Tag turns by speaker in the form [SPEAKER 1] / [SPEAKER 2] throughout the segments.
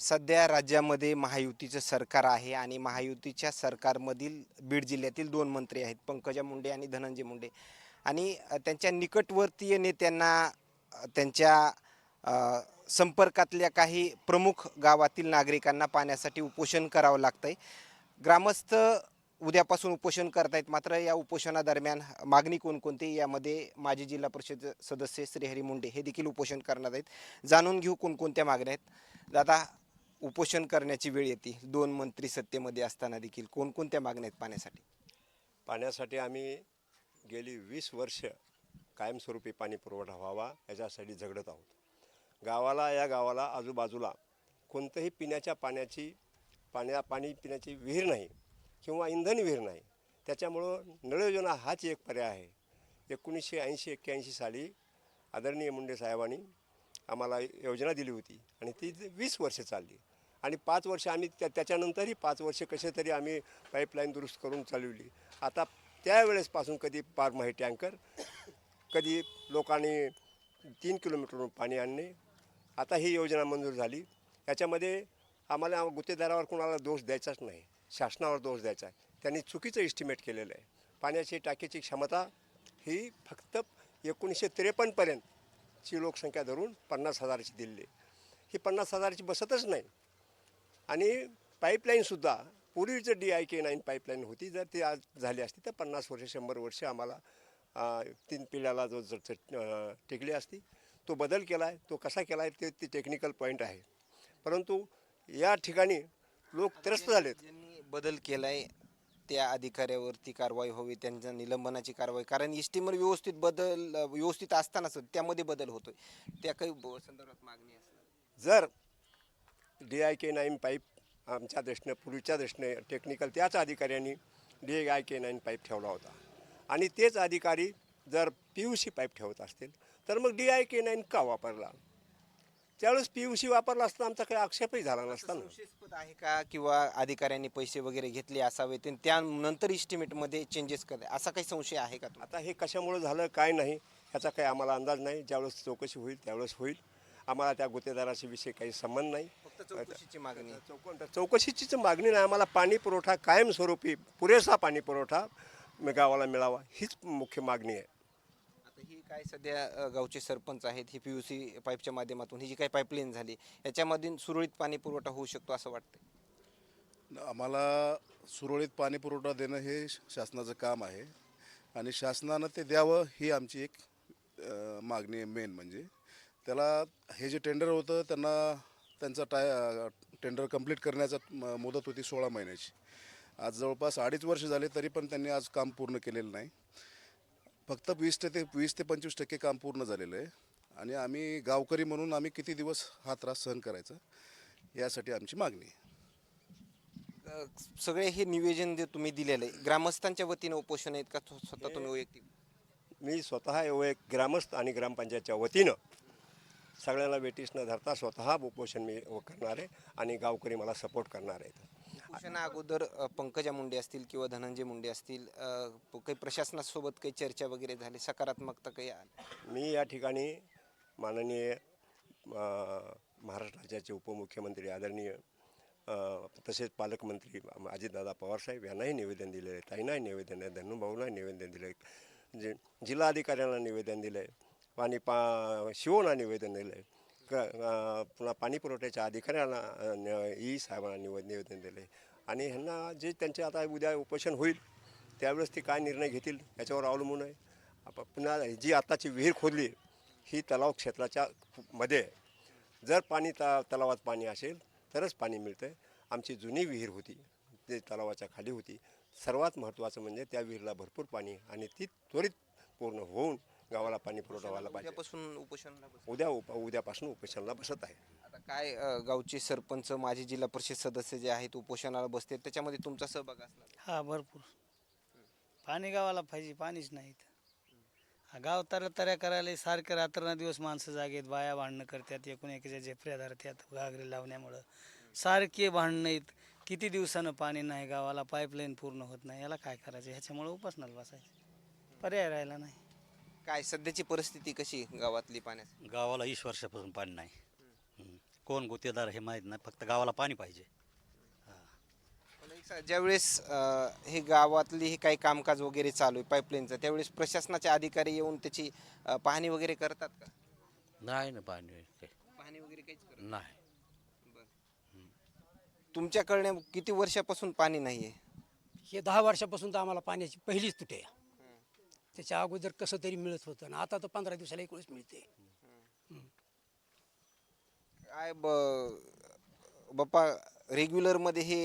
[SPEAKER 1] सध्या राज्यामध्ये महायुतीचं सरकार आहे आणि महायुतीच्या सरकारमधील बीड जिल्ह्यातील दोन मंत्री आहेत पंकजा मुंडे आणि धनंजय मुंडे. आणि त्यांच्या निकटवर्तीय नेत्यांना त्यांच्या संपर्कातल्या काही प्रमुख गावातील नागरिकांना पाण्यासाठी उपोषण करावं लागतं आहे ग्रामस्थ उद्यापासून उपोषण करतायत मात्र या उपोषणादरम्यान मागणी कोणकोणती यामध्ये माजी जिल्हा परिषद सदस्य श्रीहरी मुंडे हे देखील उपोषण करणार आहेत. जाणून घेऊ कोणकोणत्या मागण्या आहेत. दादा उपोषण करण्याची वेळ येते. दोन मंत्री सत्तेमध्ये असताना देखील कोणकोणत्या मागण्या आहेत पाण्यासाठी?
[SPEAKER 2] पाण्यासाठी आम्ही गेली वीस वर्ष कायमस्वरूपी पाणी पुरवठा व्हावा याच्यासाठी झगडत आहोत. गावाला या गावाला आजूबाजूला कोणतंही पिण्याच्या पाण्याची पाण्या पाणी पिण्याची विहीर नाही किंवा इंधन विहीर नाही. त्याच्यामुळं नळ योजना हाच एक पर्याय आहे. एकोणीसशे ऐंशी एक्क्याऐंशी साली आदरणीय मुंडे साहेबांनी आम्हाला योजना दिली होती. आणि ती वीस वर्ष चालली. आणि पाच वर्ष आम्ही त्या त्याच्यानंतरही पाच वर्ष कसे तरी आम्ही पाईपलाईन दुरुस्त करून चालवली. आता त्यावेळेसपासून कधी बारमाही टँकर कधी लोकांनी तीन किलोमीटरवरून पाणी आणणे आता ही योजना मंजूर झाली. याच्यामध्ये आम्हाला गुत्तेदारावर कोणाला दोष द्यायचाच नाही. शासनावर दोष द्यायचा आहे. त्यांनी चुकीचं इस्टिमेट केलेलं आहे. पाण्याची टाकीची क्षमता ही फक्त एकोणीसशे त्रेपन्नपर्यंत ची लोकसंख्या धरून पन्नास हजाराची दिली ही पन्नास हजाराची बसतच नाही. आणि पाईपलाईनसुद्धा पूर्वीचं D I K nine pipeline होती जर ती आज झाली असती तर पन्नास वर्ष शंभर वर्ष आम्हाला तीन पिढ्याला जो जर अं, टेकली असती तो बदल केला आहे तो कसा केला आहे ते ती टेक्निकल पॉईंट आहे. परंतु या ठिकाणी लोक त्रस्त झालेत.
[SPEAKER 1] बदल केला आहे त्या अधिकाऱ्यावरती कारवाई व्हावी त्यांच्या निलंबनाची कारवाई कारण इस्टीमर व्यवस्थित बदल व्यवस्थित असतानाच त्यामध्ये बदल होतोय. त्या काही संदर्भात मागणी असणार.
[SPEAKER 2] जर D I K nine pipe आमच्या दृष्टीने पूर्वीच्या दृष्टीने टेक्निकल त्याच अधिकाऱ्यांनी D I K nine pipe ठेवला होता. आणि तेच अधिकारी जर पी यू सी पाईप ठेवत असतील तर मग डी आय के नाईन का वापरला? त्यावेळेस पी यू सी वापरला असता आमचा काही आक्षेपही झाला नसता ना.
[SPEAKER 1] संशयास्पद आहे का किंवा अधिकाऱ्यांनी पैसे वगैरे घेतले असावेत आणि त्यानंतर इस्टिमेटमध्ये चेंजेस करते असा काही संशय आहे का तुम्हाला
[SPEAKER 2] आता हे कशामुळे झालं काय नाही ह्याचा काही आम्हाला अंदाज नाही. ज्यावेळेस चौकशी होईल त्यावेळेस होईल. आम्हाला त्या गुत्तेदाराशी विषयी काही संबंध नाही.
[SPEAKER 1] फक्त चौकशीची मागणी. आहे.
[SPEAKER 2] चौकशीचीच मागणी नाही. आम्हाला पाणी पुरवठा कायमस्वरूपी पुरेसा पाणी पुरवठा म- गावाला मिळावा हीच मुख्य मागणी आहे.
[SPEAKER 1] काय सध्या अ, गावचे सरपंच आहेत ही पी यू सी पाईपच्या माध्यमातून ही जी काही पाईपलाईन झाली याच्यामधून सुरळीत पाणी पुरवठा होऊ शकतो असं वाटतं
[SPEAKER 3] आम्हाला सुरळीत पाणी पुरवठा देणं हे शासनाचं काम आहे. आणि शासनानं ते द्यावं ही आमची एक अ, मागणी आहे मेन म्हणजे. त्याला हे जे टेंडर होतं त्यांना त्यांचा टाय टेंडर कंप्लीट करण्याचा म- मुदत होती सोळा महिन्याची. आज जवळपास अडीच वर्ष झाले तरी पण त्यांनी आज काम पूर्ण केलेलं नाही. फक्त वीस ते वीस ते पंचवीस टक्के काम पूर्ण झालेलं आहे. आणि आम्ही गावकरी म्हणून आम्ही किती दिवस हा त्रास सहन करायचा यासाठी आमची मागणी आहे.
[SPEAKER 1] अ, सगळे हे निवेदन जे तुम्ही दिलेलं आहे ग्रामस्थांच्या वतीनं उपोषण आहेत का? स्व- स्वतः तुम्ही वैयक्तिक?
[SPEAKER 2] मी स्वतः एक ग्रामस्थ आणि ग्रामपंचायतच्या वतीनं सगळ्यांना वेटीस न धरता स्वतः उपोषण मी करणार आहे आणि गावकरी मला सपोर्ट करणार आहेत.
[SPEAKER 1] उपोषणा अगोदर अ, पंकजा मुंडे असतील किंवा धनंजय मुंडे असतील अ, प- काही प्रशासनासोबत काही चर्चा वगैरे झाली सकारात्मकता काही आली?
[SPEAKER 2] मी या ठिकाणी माननीय अ, महाराष्ट्र राज्याचे उपमुख्यमंत्री आदरणीय अ, तसेच पालकमंत्री अजितदादा पवारसाहेब यांनाही निवेदन दिले आहे ताईंनाही निवेदन आहे धनुभाऊंनाही निवेदन दिलं आहे जे जिल्हाधिकाऱ्यांना निवेदन दिलं आहे आणि पा शिवोना निवेदन दिलं आहे क पुन्हा पाणी पुरवठ्याच्या अधिकाऱ्यांना ई साहेबांना निवे निवेदन दिले. आणि ह्यांना जे त्यांचे आता उद्या उपोषण होईल त्यावेळेस ते काय निर्णय घेतील याच्यावर अवलंबून आहे. आप- पुन्हा जी आत्ताची विहीर खोदली ही तलाव क्षेत्राच्या मध्ये जर पाणी त तलावात पाणी असेल तरच पाणी मिळतं आहे आमची जुनी विहीर होती ते तलावाच्या खाली होती. सर्वात महत्त्वाचं म्हणजे त्या विहिरीला भरपूर पाणी आणि ती त्वरित पूर्ण होऊन गावाला पाणी पुरवठा व्हायला पाहिजे.
[SPEAKER 1] उद्यापासून उपोषणाला बस-
[SPEAKER 2] उद्या उप उद्यापासून उपोषणाला बसत आहे.
[SPEAKER 1] आता काय अ, गावचे सरपंच माजी जिल्हा परिषद सदस्य जे आहेत उपोषणाला बसते. त्याच्यामध्ये तुमचा सहभाग असणार
[SPEAKER 4] हा भरपूर. पाणी गावाला पाहिजे पाणीच नाही इथं. हा गाव तर तऱ्या करायला सारखे रात्रदिवस माणसं जागेत बाया भांडणं करतात एकूण एकीच्या झेपऱ्या धरतात घागरी लावण्यामुळं. सारखे भांडणं आहेत. किती दिवसानं पाणी नाही गावाला पाईपलाईन पूर्ण होत नाही याला काय करायचं? ह्याच्यामुळे उपासनाला बसायचं. पर्याय राहिला नाही.
[SPEAKER 1] काय सध्याची परिस्थिती कशी गावातली पाण्याची?
[SPEAKER 5] गावाला वीस वर्षापासून पाणी नाही. हम्म. कोण गुत्तेदार हे माहीत नाही फक्त गावाला पाणी पाहिजे.
[SPEAKER 1] पण एक सा- ज्यावेळेस अं, हे गावातली हे काही कामकाज वगैरे चालू आहे पाईपलाईनचं त्यावेळेस प्रशासनाचे अधिकारी येऊन त्याची अं, पाहणी वगैरे करतात का?
[SPEAKER 6] नाही ना पाणी.
[SPEAKER 1] पाहणी वगैरे काहीच करत
[SPEAKER 6] नाही?
[SPEAKER 1] तुमच्याकडे किती वर्षापासून पाणी नाहीये?
[SPEAKER 7] हे दहा वर्षापासून तर आम्हाला पाण्याची पहिलीच तुटे आहे. त्याच्या अगोदर कसं तरी मिळत होतं आणि आता तर पंधरा दिवसाला एक वेळेस मिळते
[SPEAKER 1] काय ब बाप्पा रेग्युलरमध्ये हे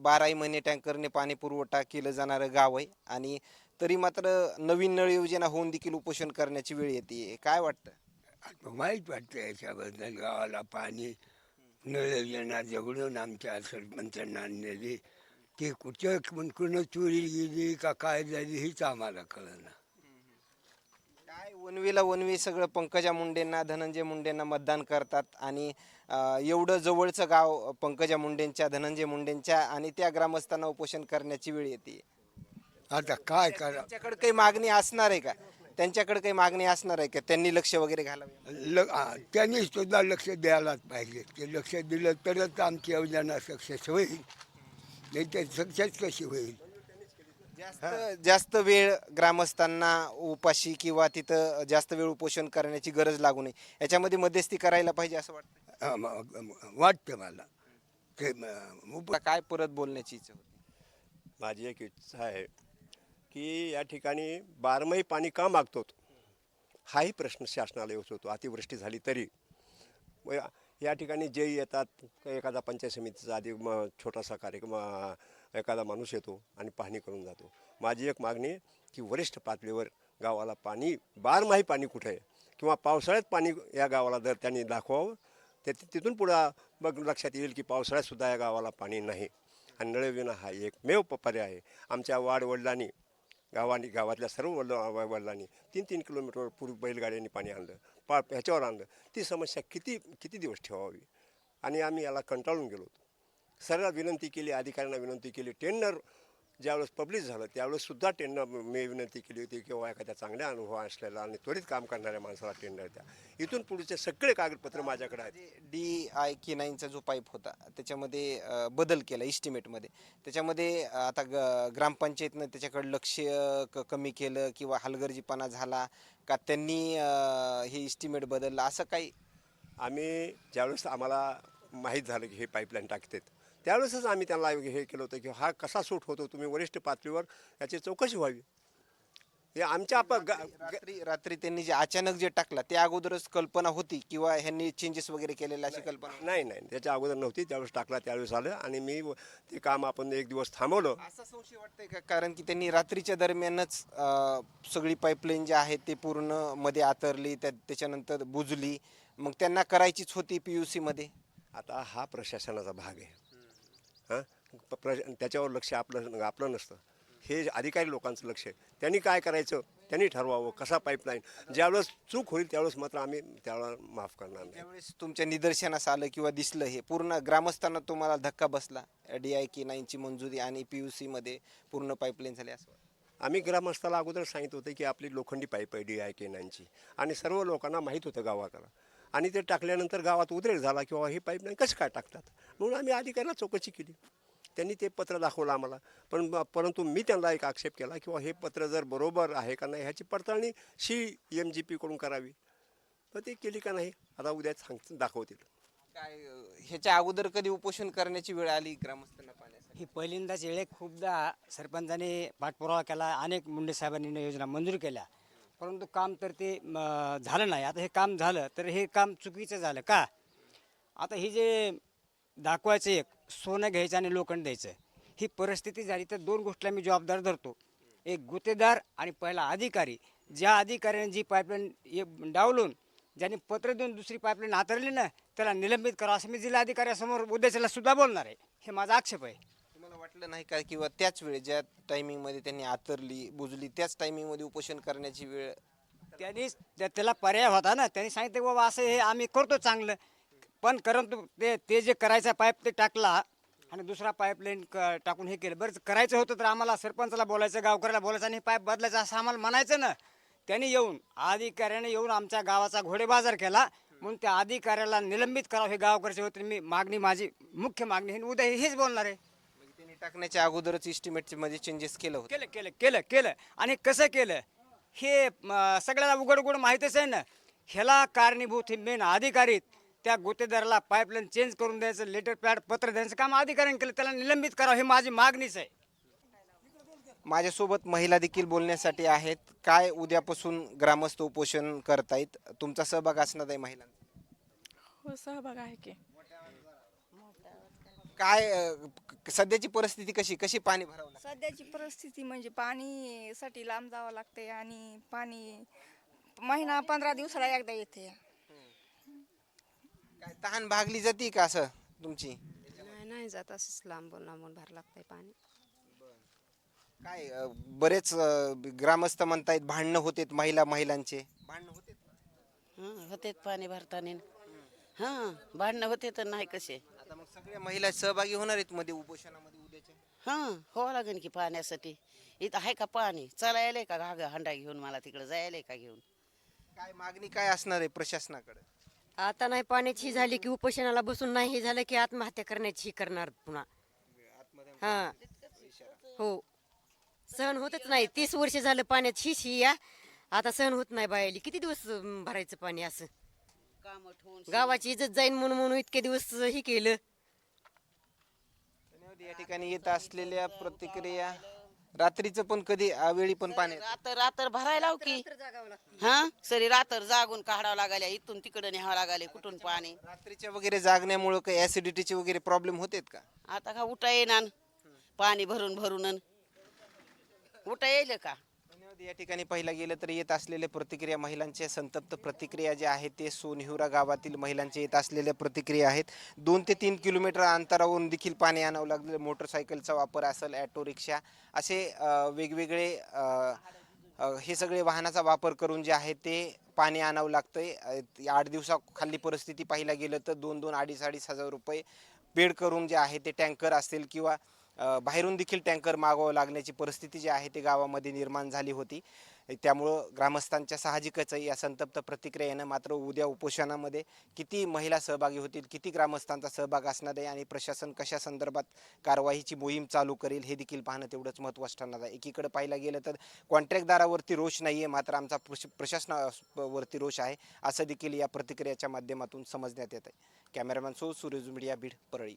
[SPEAKER 1] बाराही महिने टँकरने पाणी पुरवठा केलं जाणारं गाव आहे आणि तरी मात्र नवीन नळ योजना होऊन देखील उपोषण करण्याची वेळ येते. काय वाटतं?
[SPEAKER 8] आता वाईट वाटतं याच्याबद्दल गावाला पाणी नळ येणार जवळून आमच्या सरपंचांना आणलेली. ते कुठं कोण कुणं चोरी गेली का काय झाली हेच आम्हाला कळलं
[SPEAKER 1] वनवेला वनवे सगळं पंकजा मुंडेंना धनंजय मुंडेंना मतदान करतात आणि अं, एवढं जवळचं गाव पंकजा मुंडेंच्या धनंजय मुंडेंच्या आणि त्या ग्रामस्थांना उपोषण करण्याची वेळ येते.
[SPEAKER 8] आता काय करा
[SPEAKER 1] त्यांच्याकडे काही मागणी असणार आहे का? त्यांच्याकडे काही मागणी असणार आहे का? त्यांनी लक्ष वगैरे घालावे.
[SPEAKER 8] ल त्यांनी सुद्धा लक्ष द्यायलाच पाहिजे. ते लक्ष दिलं तरच आमची योजना सक्सेस होईल. नाही तर सक्सेस कशी होईल?
[SPEAKER 1] जास्त जास्त वेळ ग्रामस्थांना उपाशी किंवा तिथं जास्त वेळ उपोषण करण्याची गरज लागू नये. याच्यामध्ये मध्यस्थी करायला पाहिजे असं वाटतं?
[SPEAKER 8] वाटतं मला. म- उप-
[SPEAKER 1] काय परत बोलण्याची इच्छा होती?
[SPEAKER 2] माझी एक इच्छा आहे की या ठिकाणी बारमाही पाणी का मागतो हाही प्रश्न शासनाला येऊच होतो. अतिवृष्टी झाली तरी. व या- या ठिकाणी जे येतात एखादा पंचायत समितीचा आधी म छोटासा कार्यक्रम अ, एखादा माणूस येतो आणि पाहणी करून जातो. माझी एक मागणी की वरिष्ठ पातळीवर गावाला पाणी बारमाही पाणी कुठं आहे? किंवा पावसाळ्यात पाणी या गावाला जर त्यांनी दाखवावं ते तिथून पुढं मग लक्षात येईल की पावसाळ्यातसुद्धा या गावाला पाणी नाही. आणि नळविना हा एकमेव पर्याय आहे. आमच्या वाडवडिलांनी गावानी गावातल्या सर्व वडिल वडिलांनी तीन तीन किलोमीटर पूर्वी बैलगाड्यांनी पाणी आणलं. पा ह्याच्यावर आणलं. ती समस्या किती किती दिवस ठेवावी? आणि आम्ही याला कंटाळून गेलो होतो. सरळ विनंती केली अधिकाऱ्यांना विनंती केली. टेंडर ज्यावेळेस पब्लिश झालं त्यावेळेस सुद्धा टेंडर मी विनंती केली होती किंवा एखाद्या चांगल्या अनुभव असलेला आणि त्वरित काम करणाऱ्या माणसाला टेंडर द्या. इथून पुढचे सगळे कागदपत्र माझ्याकडे आहेत.
[SPEAKER 1] डी आय के नाईनचा जो पाईप होता त्याच्यामध्ये बदल केला इस्टिमेटमध्ये त्याच्यामध्ये आता ग ग्रामपंचायतनं त्याच्याकडे लक्ष क कमी केलं किंवा हलगर्जीपणा झाला का त्यांनी हे इस्टिमेट बदललं असं काही?
[SPEAKER 2] आम्ही ज्यावेळेस आम्हाला माहीत झालं की हे पाईपलाईन टाकतात त्यावेळेसच आम्ही त्यांना हे केलं होतं की हा कसा सूट होतो तुम्ही वरिष्ठ पातळीवर याची चौकशी व्हावी. हे आमच्या आप
[SPEAKER 1] रात्री रात्री त्यांनी जे अचानक जे टाकला त्या अगोदरच कल्पना होती किंवा ह्यांनी चेंजेस वगैरे केलेल्या अशी कल्पना
[SPEAKER 2] नाही नाही. त्याच्या अगोदर नव्हती. त्यावेळेस टाकला त्यावेळेस आलं. आणि मी ते काम आपण एक दिवस थांबवलं.
[SPEAKER 1] असा संशय वाटतंय का? कारण की त्यांनी रात्रीच्या दरम्यानच सगळी पाईपलाईन जी आहे ते पूर्णमध्ये आतरली त्या त्याच्यानंतर बुजली. मग त्यांना करायचीच होती पी यू मध्ये?
[SPEAKER 2] आता हा प्रशासनाचा भाग आहे. हां? प्र त्याच्यावर लक्ष आपलं आपलं नसतं. हे अधिकारी लोकांचं लक्ष आहे. त्यांनी काय करायचं? त्यांनी ठरवावं. कसा पाईपलाईन ज्यावेळेस चूक होईल त्यावेळेस मात्र आम्ही त्यावेळेला माफ करणार नाही.
[SPEAKER 1] त्यावेळेस तुमच्या निदर्शनास आलं किंवा दिसलं हे पूर्ण ग्रामस्थांना तुम्हाला धक्का बसला? डी आय के नाईनची मंजुरी आणि पी यू मध्ये पूर्ण पाईपलाईन झाली असं.
[SPEAKER 2] आम्ही ग्रामस्थाला अगोदर सांगितलं होतं की आपली लोखंडी पाईप आहे डी आय के नाईनची. आणि सर्व लोकांना माहीत होतं गावाकडं. आणि ते टाकल्यानंतर गावात उद्रेक झाला किंवा ही पाईपलाईन कसं काय टाकतात? म्हणून आम्ही अधिकाऱ्याला चौकशी केली. त्यांनी ते पत्र दाखवलं आम्हाला. पण परंतु मी त्यांना एक आक्षेप केला किंवा हे पत्र जर बरोबर आहे का नाही ह्याची पडताळणी शी एम जी पीकडून करावी. तर ते केली का नाही आता उद्या सांग दाखवतील.
[SPEAKER 1] काय ह्याच्या अगोदर कधी उपोषण करण्याची वेळ आली ग्रामस्थांना पाण्यासाठी
[SPEAKER 7] ही पहिल्यांदाच वेळे खूपदा सरपंचाने पाठपुरावा केला अनेक मुंडे साहेबांनी योजना मंजूर केल्या. परंतु काम तर ते म, झालं नाही. आता हे काम झालं तर हे काम चुकीचं झालं का? आता हे जे दाखवायचं एक सोनं घ्यायचं आणि लोखंड द्यायचं ही परिस्थिती झाली तर दोन गोष्टीला मी जबाबदार धरतो. एक गुत्तेदार आणि पहिला अधिकारी. ज्या अधिकाऱ्याने जी पाईपलाईन डावलून ज्यांनी पत्र देऊन दुसरी पाईपलाईन हाताळली ना त्याला निलंबित करा असं मी जिल्हा अधिकाऱ्यासमोर उद्देशाला सुद्धा बोलणार आहे. हे माझा आक्षेप आहे.
[SPEAKER 1] वाटलं नाही का? किंवा त्याच वेळेस ज्या टायमिंगमध्ये त्यांनी आतरली बुजली त्याच टायमिंगमध्ये उपोषण करण्याची वेळ.
[SPEAKER 7] त्यांनी त्या- त्याला पर्याय होता ना. त्यांनी सांगितलं की बाबा असं हे आम्ही करतो चांगलं. पण परंतु ते ते जे करायचा पाईप ते टाकला आणि दुसरा पाईपलाईन क टाकून हे केलं. बरं करायचं होतं तर आम्हाला सरपंचाला बोलायचं गावकऱ्याला बोलायचं आणि पाईप बदलायचं असं आम्हाला म्हणायचं ना. त्यांनी येऊन अधिकाऱ्याने येऊन आमच्या गावाचा घोडे बाजार केला. म्हणून त्या अधिकाऱ्याला निलंबित करावं हे गावकऱ्याचे होते मी मागणी माझी मुख्य मागणी आहे. आणि उद्या हेच बोलणार आहे.
[SPEAKER 1] टाकण्याच्या अगोदरच इस्टिमेटमध्ये चेंजेस केलं होतं.
[SPEAKER 7] केलं केलं केलं केलं. आणि कसं केलं? हे म, सगळ्याला उघड उघड माहीतच आहे ना? ह्याला कारणीभूत हे मेन अधिकारी त्या गुत्तेदाराला पाईपलाईन चेंज करून द्यायचं लेटर पॅड पत्र द्यायचं काम अधिकाऱ्यांनी केलं. त्याला निलंबित करावं हे माझी मागणीच आहे.
[SPEAKER 1] माझ्यासोबत महिला देखील बोलण्यासाठी आहेत. काय उद्यापासून ग्रामस्थ उपोषण करतायत? तुमचा सहभाग असणार आहे महिलांचा.
[SPEAKER 9] हो सहभाग आहे की.
[SPEAKER 1] काय अ, सध्याची परिस्थिती कशी? कशी पाणी भरावं लागतं?
[SPEAKER 10] सध्याची परिस्थिती म्हणजे पाणीसाठी लांब जावं लागते आणि पाणी महिना पंधरा दिवसाला एकदा येते.
[SPEAKER 1] काय तहान भागली जाते का असं तुमची?
[SPEAKER 9] नाही नाही जात असंच लांबून लांबून भर लागतंय पाणी.
[SPEAKER 1] काय अ, बरेच अ, ग्रामस्थ म्हणतायत भांडणं होतेत महिला महिलांचे. भांडणं होते
[SPEAKER 11] हं होते पाणी भरताना. हां भांडणं होते तर नाही कसे.
[SPEAKER 1] आता मग सगळ्या महिला सहभागी होणार आहेत मध्ये उपोषणामध्ये उद्याच्या
[SPEAKER 11] हां हो लागेल की पाण्यासाठी इथं आहे का पाणी चला यायलंय का घाग हंडा घेऊन मला तिकडे जायलंय का घेऊन?
[SPEAKER 1] काय मागणी काय असणार आहे प्रशासनाकडे?
[SPEAKER 9] आता नाही पाण्याची झाली की उपोषणाला बसून नाही हे झालं की आत्महत्या करण्याची करणार पुन्हा. हा. हो. सहन होतच नाही. तीस वर्ष झालं पाण्यात शी शी या. आता सहन होत नाही बायाली. किती दिवस अं, भरायचं पाणी असं?
[SPEAKER 11] काम ठेवून
[SPEAKER 9] गावाची इज्जत जाईन म्हणून म्हणून इतके दिवस हे केलं.
[SPEAKER 1] धन्यवाद या ठिकाणी येत असलेल्या प्रतिक्रिया रात्रीचं पण कधी अवेळी पण पाणी.
[SPEAKER 11] रात्र रात्र भरायला लाव की. हां? सरी रात्र जागून काढावं लागायला इथून तिकडं न्यावं लागायला कुठून पाणी?
[SPEAKER 1] रात्रीच्या वगैरे जागण्यामुळं काही ऍसिडिटीचे वगैरे प्रॉब्लेम होतेत का?
[SPEAKER 11] आता का उठा येणार? पाणी भरून भरून उठा येईल का?
[SPEAKER 1] या ठिकाणी पाहिला गेलं तर येत असलेल्या प्रतिक्रिया महिलांच्या संतप्त प्रतिक्रिया ज्या आहेत ते सोनहिवरा गावातील महिलांच्या येत असलेल्या प्रतिक्रिया आहेत. दोन ते तीन किलोमीटर अंतरावरून देखील पाणी आणावं लागलं मोटरसायकलचा वापर असेल ॲटो रिक्षा असे वेगवेगळे हे सगळे वाहनाचा वापर करून जे आहे ते पाणी आणावं लागतंय. अ, आठ दिवसाखाली परिस्थिती पाहिला गेलं तर दोन दोन अडीच अडीच हजार रुपये पेड करून जे आहे ते टँकर असेल किंवा बाहेरून देखील टँकर मागवावं लागण्याची परिस्थिती जी आहे ती गावामध्ये निर्माण झाली होती. त्यामुळं ग्रामस्थांच्या साहजिकच या संतप्त प्रतिक्रिया येणं मात्र उद्या उपोषणामध्ये किती महिला सहभागी होतील किती ग्रामस्थांचा सहभाग असणार आहे आणि प्रशासन कशा संदर्भात कारवाईची मोहीम चालू करेल हे देखील पाहणं तेवढंच महत्त्वाचं ठरणार आहे. एकीकडे पाहायला गेलं तर कॉन्ट्रॅक्टदारावरती रोष नाही आहे मात्र आमचा प्रश प्रशासनावरती रोष आहे असं देखील या प्रतिक्रियाच्या माध्यमातून समजण्यात येत आहे cameraman so Suryaj media Beed Parli.